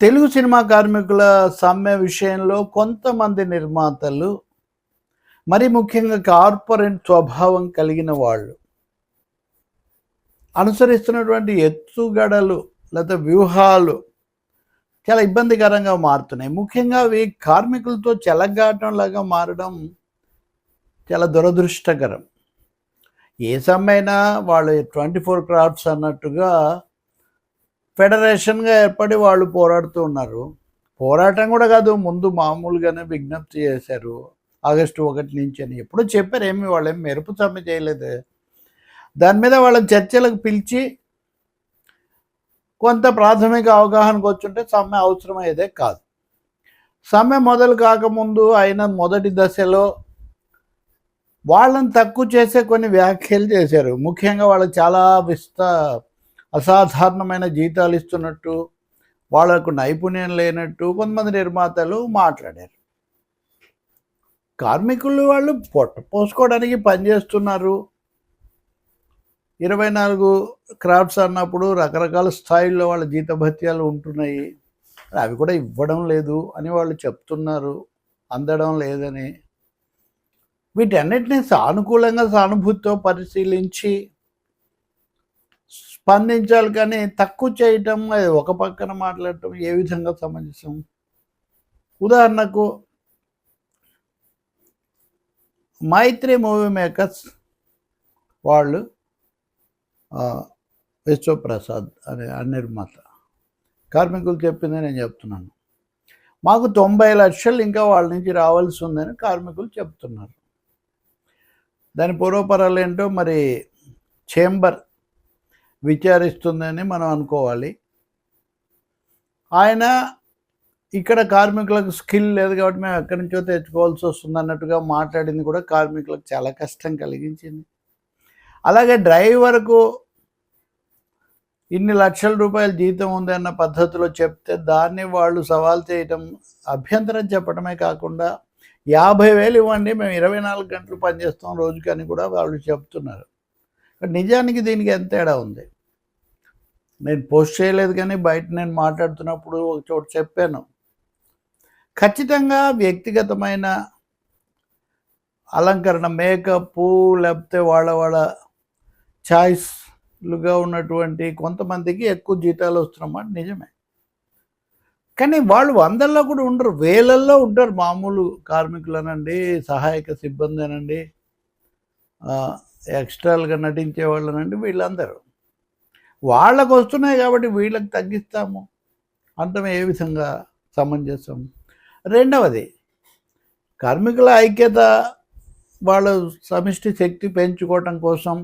Telugu cinema కార్మికుల సమ్మె విషయంలో కొంతమంది నిర్మాతలు మరి ముఖ్యంగా కార్పొరేట్ స్వభావం కలిగిన వాళ్ళు అనుసరిస్తున్నటువంటి ఎత్తుగడలు లేదా వ్యూహాలు చాలా ఇబ్బందికరంగా మారుతున్నాయి. ముఖ్యంగా అవి కార్మికులతో చెలగాటంలాగా మారడం చాలా దురదృష్టకరం. ఏ సమ్మైనా వాళ్ళు ట్వంటీ ఫోర్ క్రాఫ్ట్స్ అన్నట్టుగా ఫెడరేషన్గా ఏర్పడి వాళ్ళు పోరాడుతూ ఉన్నారు. పోరాటం కూడా కాదు ముందు మామూలుగానే విజ్ఞప్తి చేశారు. ఆగస్టు ఒకటి నుంచి అని. ఎప్పుడు చెప్పారు ఏమి వాళ్ళు ఏం మెరుపు సమ్మె చేయలేదు. దాని మీద వాళ్ళని చర్చలకు పిలిచి కొంత ప్రాథమిక అవగాహనకు వచ్చుంటే సమ్మె అవసరమయ్యేదే కాదు. సమ్మె మొదలు కాకముందు అయిన మొదటి దశలో వాళ్ళని తక్కువ చేసే కొన్ని వ్యాఖ్యలు చేశారు. ముఖ్యంగా వాళ్ళు చాలా విస్తా అసాధారణమైన జీతాలు ఇస్తున్నట్టు వాళ్ళకు నైపుణ్యం లేనట్టు కొంతమంది నిర్మాతలు మాట్లాడారు. కార్మికులు వాళ్ళు పొట్ట పోసుకోవడానికి పనిచేస్తున్నారు ఇరవై నాలుగు క్రాఫ్ట్స్ అన్నప్పుడు రకరకాల స్థాయిల్లో వాళ్ళ జీతభత్యాలు ఉంటున్నాయి. అవి కూడా ఇవ్వడం లేదు అని వాళ్ళు చెప్తున్నారు. అందడం లేదని. వీటన్నిటిని సానుకూలంగా సానుభూతితో పరిశీలించి స్పందించాలి కానీ తక్కువ చేయటం అది ఒక పక్కన మాట్లాడటం ఏ విధంగా సమంజసం? ఉదాహరణకు మైత్రి మూవీ మేకర్స్ వాళ్ళు విశ్వప్రసాద్ అనే నిర్మాత కార్మికులు చెప్పింది నేను చెప్తున్నాను. మాకు తొంభై లక్షలు ఇంకా వాళ్ళ నుంచి రావాల్సి ఉందని కార్మికులు చెప్తున్నారు. దాని పూర్వపరాలు ఏంటో మరి చేంబర్ విచారిస్తుందని మనం అనుకోవాలి. ఆయన ఇక్కడ కార్మికులకు స్కిల్ లేదు కాబట్టి మేము ఎక్కడి నుంచో తెచ్చుకోవాల్సి వస్తుంది అన్నట్టుగా మాట్లాడింది కూడా కార్మికులకు చాలా కష్టం కలిగించింది. అలాగే డ్రైవర్కు ఇన్ని లక్షల రూపాయల జీతం ఉంది అన్న పద్ధతిలో చెప్తే దాన్ని వాళ్ళు సవాల్ చేయటం అభ్యంతరం చెప్పడమే కాకుండా యాభై వేలు ఇవ్వండి మేము ఇరవై నాలుగు గంటలు పనిచేస్తాం రోజుకని కూడా వాళ్ళు చెప్తున్నారు. నిజానికి దీనికి ఎంత తేడా ఉంది? నేను పోస్ట్ చేయలేదు కానీ బయట నేను మాట్లాడుతున్నప్పుడు ఒక చోట చెప్పాను. ఖచ్చితంగా వ్యక్తిగతమైన అలంకరణ మేకప్ లేకపోతే వాళ్ళ వాళ్ళ ఛాయిస్లుగా ఉన్నటువంటి కొంతమందికి ఎక్కువ జీతాలు వస్తున్నమాట నిజమే. కానీ వాళ్ళు వందల్లో కూడా ఉండరు వేలల్లో ఉంటారు మామూలు కార్మికులనండి సహాయక సిబ్బంది అనండి ఎక్స్ట్రాలుగా నటించే వాళ్ళనండి వీళ్ళందరూ. వాళ్ళకు వస్తున్నాయి కాబట్టి వీళ్ళకి తగ్గిస్తాము. అంటే ఏ విధంగా సమంజసం? రెండవది కార్మికుల ఐక్యత వాళ్ళ సమిష్టి శక్తి పెంచుకోవటం కోసం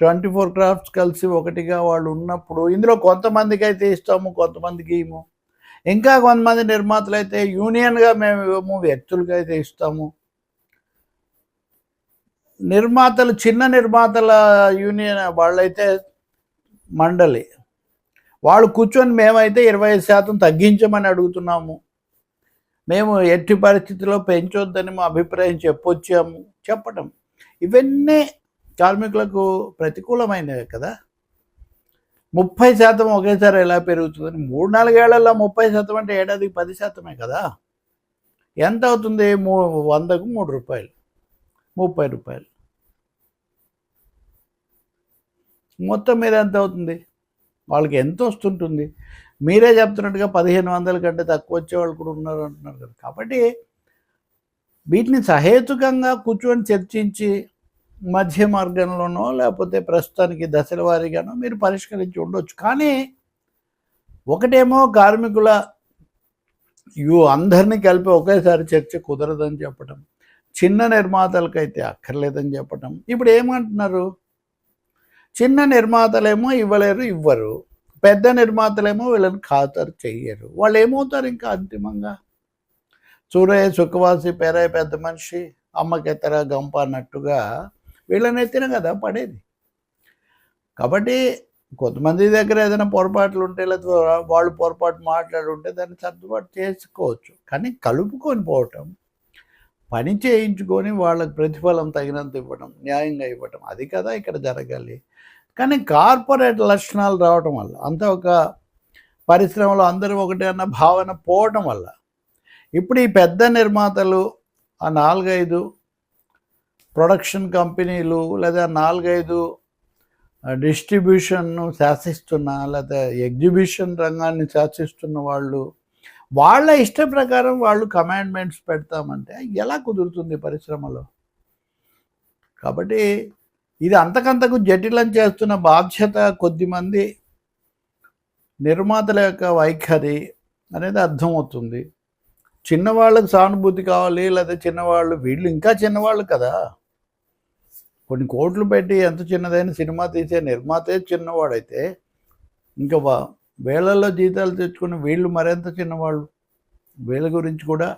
ట్వంటీ ఫోర్ క్రాఫ్ట్స్ కలిసి ఒకటిగా వాళ్ళు ఉన్నప్పుడు ఇందులో కొంతమందికి అయితే ఇస్తాము కొంతమందికి ఇము ఇంకా కొంతమంది నిర్మాతలు అయితే యూనియన్గా మేము ఇవ్వము వ్యక్తులకి అయితే ఇస్తాము. నిర్మాతలు చిన్న నిర్మాతల యూనియన్ వాళ్ళైతే మండలి. వాళ్ళు కూర్చొని మేమైతే ఇరవై శాతం తగ్గించమని అడుగుతున్నాము. మేము ఎట్టి పరిస్థితిలో పెంచొద్దని మా అభిప్రాయం చెప్పొచ్చాము. చెప్పటం. ఇవన్నీ కార్మికులకు ప్రతికూలమైనవి కదా. ముప్పై శాతం ఒకేసారి ఎలా పెరుగుతుందని మూడు నాలుగేళ్ళలో ముప్పై శాతం అంటే ఏడాదికి పది శాతమే కదా. ఎంత అవుతుంది? మూ వందకు మూడు రూపాయలు. ముప్పై రూపాయలు. మొత్తం మీద ఎంత అవుతుంది? వాళ్ళకి ఎంత వస్తుంటుంది? మీరే చెప్తున్నట్టుగా పదిహేను వందల కంటే తక్కువ వచ్చే వాళ్ళు కూడా ఉన్నారు అంటున్నారు కదా. కాబట్టి వీటిని సహేతుకంగా కూర్చొని చర్చించి మధ్య మార్గంలోనో లేకపోతే ప్రస్తుతానికి దశల వారీగానో మీరు పరిష్కరించి ఉండొచ్చు. కానీ ఒకటేమో కార్మికుల యు అందరినీ కలిపి ఒకేసారి చర్చ కుదరదని చెప్పటం చిన్న నిర్మాతలకైతే అక్కర్లేదని చెప్పటం. ఇప్పుడు ఏమంటున్నారు? చిన్న నిర్మాతలేమో ఇవ్వలేరు ఇవ్వరు. పెద్ద నిర్మాతలేమో వీళ్ళని ఖాతరు చెయ్యరు. వాళ్ళు ఏమవుతారు ఇంకా అంతిమంగా? సూరయ్య సుఖవాసి పేరయ్య పెద్ద మనిషి అమ్మకెత్తర గంప అన్నట్టుగా వీళ్ళనెత్తిన కదా పడేది. కాబట్టి కొంతమంది దగ్గర ఏదైనా పొరపాట్లు ఉంటే లేదా వాళ్ళు పొరపాటు మాట్లాడుంటే దాన్ని సర్దుబాటు చేసుకోవచ్చు. కానీ కలుపుకొని పోవటం పని చేయించుకొని వాళ్ళకి ప్రతిఫలం తగినంత ఇవ్వడం న్యాయంగా ఇవ్వటం అది కదా ఇక్కడ జరగాలి. కానీ కార్పొరేట్ లక్షణాలు రావటం వల్ల అంత ఒక పరిశ్రమలో అందరూ ఒకటే అన్న భావన పోవటం వల్ల ఇప్పుడు ఈ పెద్ద నిర్మాతలు ఆ నాలుగైదు ప్రొడక్షన్ కంపెనీలు లేదా నాలుగైదు డిస్ట్రిబ్యూషన్ను శాసిస్తున్న లేదా ఎగ్జిబిషన్ రంగాన్ని శాసిస్తున్న వాళ్ళు వాళ్ళ ఇష్ట ప్రకారం వాళ్ళు కమాండ్మెంట్స్ పెడతామంటే ఎలా కుదురుతుంది పరిశ్రమలో? కాబట్టి ఇది అంతకంతకు జటిలం చేస్తున్న బాధ్యత కొద్దిమంది నిర్మాతల యొక్క వైఖరి అనేది అర్థమవుతుంది. చిన్నవాళ్ళకి సానుభూతి కావాలి లేదా చిన్నవాళ్ళు వీళ్ళు ఇంకా చిన్నవాళ్ళు కదా. కొన్ని కోట్లు పెట్టి ఎంత చిన్నదైన సినిమా తీసే నిర్మాతే చిన్నవాడైతే ఇంకా వేలల్లో జీతాలు తెచ్చుకుని వీళ్ళు మరింత చిన్నవాళ్ళు? వీళ్ళ గురించి కూడా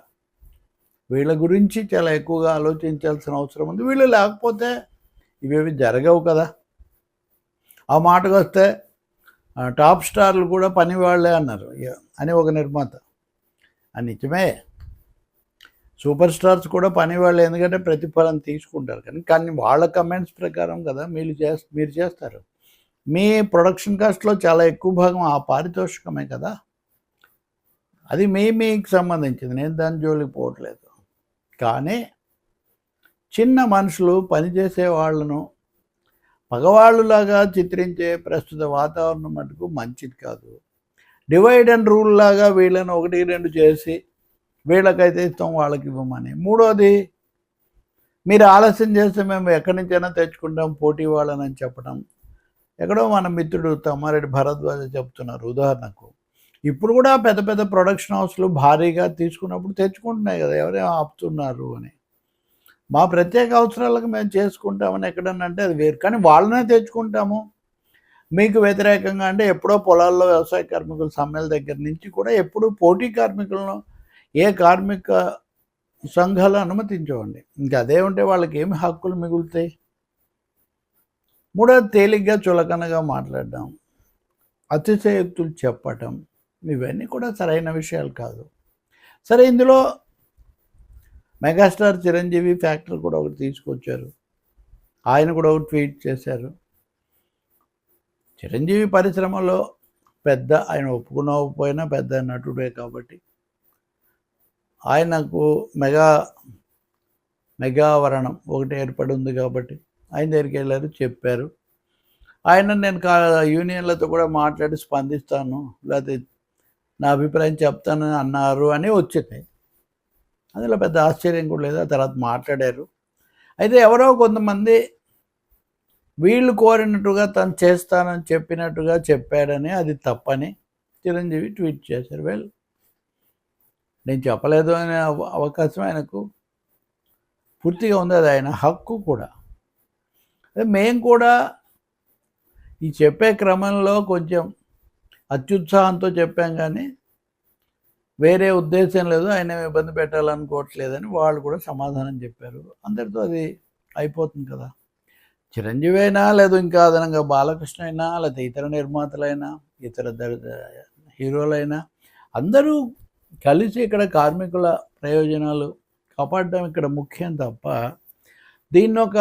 వీళ్ళ గురించి చాలా ఎక్కువగా ఆలోచించాల్సిన అవసరం ఉంది. వీళ్ళు లేకపోతే ఇవేవి జరగవు కదా. ఆ మాటకు వస్తే టాప్ స్టార్లు కూడా పని వాళ్ళే అన్నారు. అని ఒక నిర్మాత. అని నిజమే. సూపర్ స్టార్స్ కూడా పని వాళ్ళు ఎందుకంటే ప్రతిఫలం తీసుకుంటారు. కానీ కానీ వాళ్ళ కమెంట్స్ ప్రకారం కదా మీరు చేస్ మీరు చేస్తారు. మీ ప్రొడక్షన్ కాస్ట్లో చాలా ఎక్కువ భాగం ఆ పారితోషికమే కదా? అది మీ మీకు సంబంధించింది. నేను దాని జోలికి పోవట్లేదు. కానీ చిన్న మనుషులు పనిచేసే వాళ్ళను మగవాళ్ళులాగా చిత్రించే ప్రస్తుత వాతావరణం మటుకు మంచిది కాదు. డివైడ్ అండ్ రూల్ లాగా వీళ్ళని ఒకటి రెండు చేసి వీళ్ళకైతే ఇస్తాం వాళ్ళకి ఇవ్వమని. మూడోది మీరు ఆలస్యం చేస్తే మేము ఎక్కడి నుంచైనా తెచ్చుకుంటాం పోటీ వాళ్ళని చెప్పడం. ఎక్కడో మన మిత్రుడు తమ్మారెడ్డి భరద్వాజ చెప్తున్నారు ఉదాహరణకు. ఇప్పుడు కూడా పెద్ద పెద్ద ప్రొడక్షన్ హౌస్లు భారీగా తీసుకున్నప్పుడు తెచ్చుకుంటున్నాయి కదా ఎవరేమో ఆపుతున్నారు అని. మా ప్రత్యేక అవసరాలకు మేము చేసుకుంటామని ఎక్కడన్నా అంటే అది వేరు. కానీ వాళ్ళనే తెచ్చుకుంటాము. మీకు వ్యతిరేకంగా అంటే ఎప్పుడో పొలాల్లో వ్యవసాయ కార్మికుల సమ్మెల దగ్గర నుంచి కూడా ఎప్పుడు పోటీ కార్మికులను ఏ కార్మిక సంఘాలు అనుమతించవండి. ఇంకా అదే ఉంటే వాళ్ళకి ఏమి హక్కులు మిగులుతాయి? మూడోది తేలిగ్గా చులకనగా మాట్లాడడం అతిశయోక్తులు చెప్పటం ఇవన్నీ కూడా సరైన విషయాలు కాదు. సరే ఇందులో మెగాస్టార్ చిరంజీవి ఫ్యాక్టరీ కూడా ఒకటి తీసుకొచ్చారు. ఆయన కూడా ఒక ట్వీట్ చేశారు. చిరంజీవి పరిశ్రమలో పెద్ద ఆయన ఒప్పుకునకపోయినా పెద్ద నటుడే కాబట్టి ఆయనకు మెగా మెగావరణం ఒకటి ఏర్పడి ఉంది కాబట్టి ఆయన దగ్గరికి వెళ్ళారు చెప్పారు. ఆయన నేను కా యూనియన్లతో కూడా మాట్లాడి స్పందిస్తాను లేకపోతే నా అభిప్రాయం చెప్తాను అన్నారు అని వచ్చింది. అందులో పెద్ద ఆశ్చర్యం కూడా లేదు ఆ తర్వాత మాట్లాడారు. అయితే ఎవరో కొంతమంది వీళ్ళు కోరినట్టుగా తను చేస్తానని చెప్పినట్టుగా చెప్పాడని అది తప్పని చిరంజీవి ట్వీట్ చేశారు. వెల్ నేను చెప్పలేదు అనే అవకాశం ఆయనకు పూర్తిగా ఉంది అది ఆయన హక్కు కూడా. మేము కూడా ఈ చెప్పే క్రమంలో కొంచెం అత్యుత్సాహంతో చెప్పాం కానీ వేరే ఉద్దేశం లేదు ఆయన ఇబ్బంది పెట్టాలనుకోవట్లేదని వాళ్ళు కూడా సమాధానం చెప్పారు. అందరితో అది అయిపోతుంది కదా. చిరంజీవి అయినా లేదు ఇంకా అదనంగా బాలకృష్ణ అయినా లేకపోతే ఇతర నిర్మాతలైనా ఇతర హీరోలైనా అందరూ కలిసి ఇక్కడ కార్మికుల ప్రయోజనాలు కాపాడడం ఇక్కడ ముఖ్యం తప్ప దీన్ని ఒక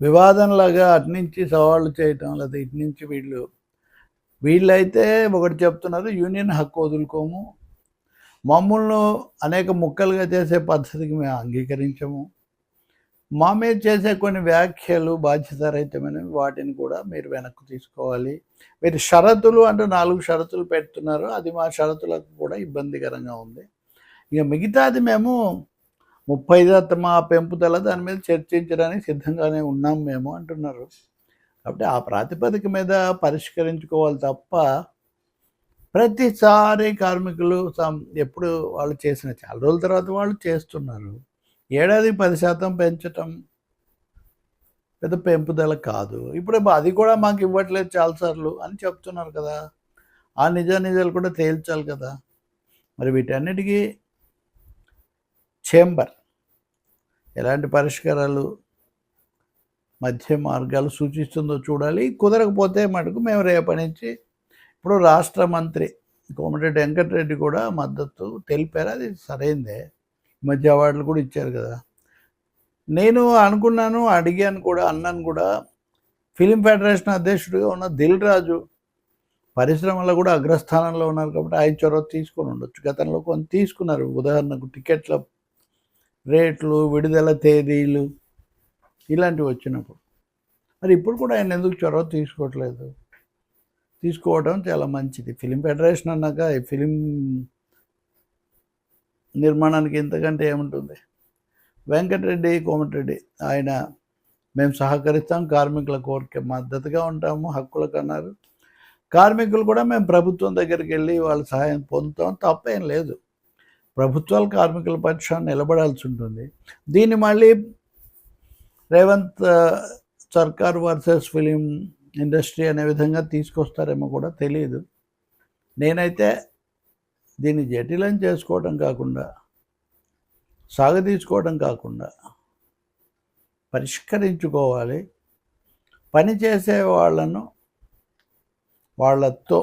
వివాదంలాగా అటు నుంచి సవాళ్ళు చేయటం లేదా ఇటు నుంచి వీళ్ళు వీళ్ళైతే ఒకటి చెప్తున్నారు యూనియన్ హక్కు వదులుకోము. మమ్మల్ని అనేక ముక్కలుగా చేసే పద్ధతికి మేము అంగీకరించము. మా మీద చేసే కొన్ని వ్యాఖ్యలు బాధ్యతారహితమైనవి. వాటిని కూడా మీరు వెనక్కి తీసుకోవాలి. మీరు షరతులు అంటూ నాలుగు షరతులు పెడుతున్నారు. అది మా షరతులకు కూడా ఇబ్బందికరంగా ఉంది. ఇక మిగతాది మేము ముప్పై శాతం పెంపుదల దాని మీద చర్చించడానికి సిద్ధంగానే ఉన్నాం మేము అంటున్నారు. కాబట్టి ఆ ప్రాతిపదిక మీద పరిష్కరించుకోవాలి తప్ప ప్రతిసారి కార్మికులు ఎప్పుడు వాళ్ళు చేసిన చాలా రోజుల తర్వాత వాళ్ళు చేస్తున్నారు. ఏడాది పది శాతం పెంచటం పెద్ద పెంపుదల కాదు. ఇప్పుడు అది కూడా మాకు ఇవ్వట్లేదు చాలాసార్లు అని చెప్తున్నారు కదా. ఆ నిజ నిజాలు కూడా తేల్చాలి కదా. మరి వీటన్నిటికీ చేంబర్ ఎలాంటి పరిష్కారాలు మధ్య మార్గాలు సూచిస్తుందో చూడాలి. కుదరకపోతే మటుకు మేము రేపటించి ఇప్పుడు రాష్ట్ర మంత్రి కోమటిరెడ్డి వెంకటరెడ్డి కూడా మద్దతు తెలిపారు. అది సరైందే. ఈ మధ్య అవార్డులు కూడా ఇచ్చారు కదా. నేను అనుకున్నాను అడిగాను కూడా అన్నాను కూడా. ఫిలిం ఫెడరేషన్ అధ్యక్షుడిగా ఉన్న దిల్ రాజు పరిశ్రమలో కూడా అగ్రస్థానంలో ఉన్నారు కాబట్టి ఆయన చొరవ తీసుకొని ఉండొచ్చు. గతంలో కొంత తీసుకున్నారు. ఉదాహరణకు టికెట్ల రేట్లు విడుదల తేదీలు ఇలాంటివి వచ్చినప్పుడు. మరి ఇప్పుడు కూడా ఆయన ఎందుకు చొరవ తీసుకోవట్లేదు? తీసుకోవడం చాలా మంచిది. ఫిలిం ఫెడరేషన్ అన్నాక ఈ ఫిలిం నిర్మాణానికి ఇంతకంటే ఏముంటుంది? వెంకటరెడ్డి కోమటిరెడ్డి ఆయన మేము సహకరిస్తాం కార్మికుల కోరిక మద్దతుగా ఉంటాము హక్కులకు అన్నారు కార్మికులు కూడా మేము ప్రభుత్వం దగ్గరికి వెళ్ళి వాళ్ళ సహాయం పొందుతాం తప్పేం లేదు. ప్రభుత్వాలు కార్మికుల పక్షాన్ని నిలబడాల్సి ఉంటుంది. దీన్ని మళ్ళీ రేవంత్ సర్కార్ వర్సెస్ ఫిలిం ఇండస్ట్రీ అనే విధంగా తీసుకొస్తారేమో కూడా తెలియదు నేనైతే దీన్ని జటిలం చేసుకోవడం కాకుండా సాగదీసుకోవడం కాకుండా పరిష్కరించుకోవాలి. పని చేసే వాళ్ళను వాళ్ళతో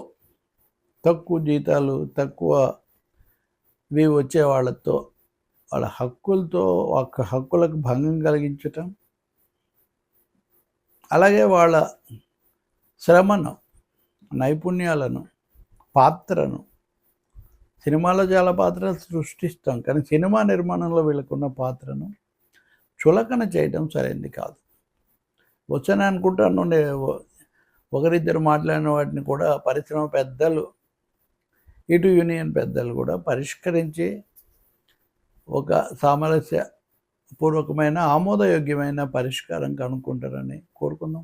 తక్కువ జీతాలు తక్కువ ఇవి వచ్చే వాళ్ళతో వాళ్ళ హక్కులతో ఒక హక్కులకు భంగం కలిగించటం. అలాగే వాళ్ళ శ్రమను నైపుణ్యాలను పాత్రను. సినిమాలో చాలా పాత్రలు సృష్టిస్తాం కానీ సినిమా నిర్మాణంలో వీళ్ళకున్న పాత్రను చులకన చేయడం సరైనది కాదు. వచ్చాననుకుంటాను ఒకరిద్దరు మాట్లాడిన వాటిని కూడా పరిశ్రమ పెద్దలు ఇటు యూనియన్ పెద్దలు కూడా పరిష్కరించి ఒక సామరస్య పూర్వకమైన ఆమోదయోగ్యమైన పరిష్కారం కనుక్కుంటారని కోరుకుందాం.